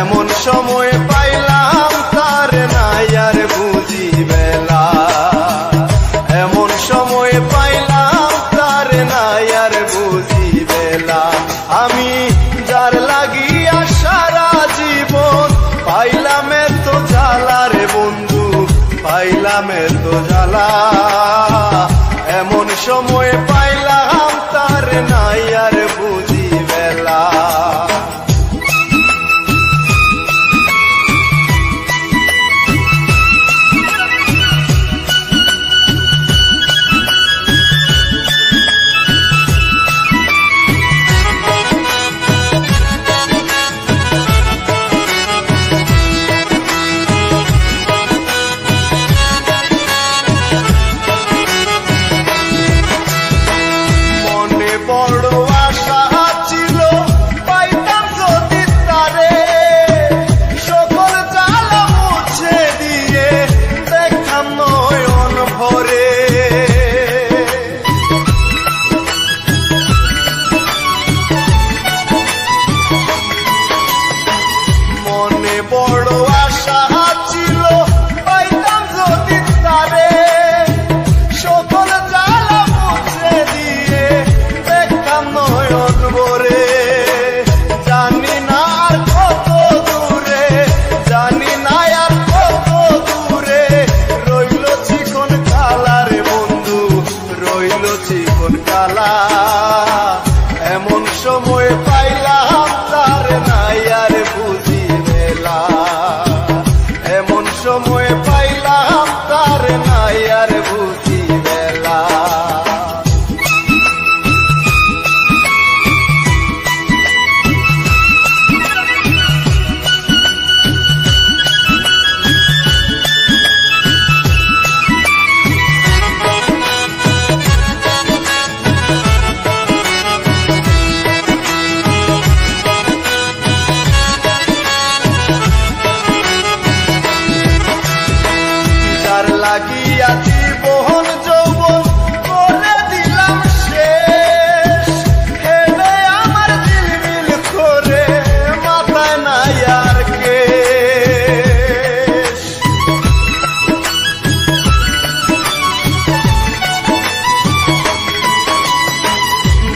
এমন সময় পাইলাম তার নাই আর বুঝি বেলা। এমন সময় পাইলাম তার নাই আর বুঝি বেলা। আমি যার লাগিয়া সারা জীবন পাইলাম এত জ্বালা রে বন্ধু, পাইলাম এত জ্বালা। এমন সময় পাইলাম তার নাই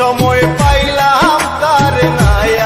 সময় পাইলাম তার নাই?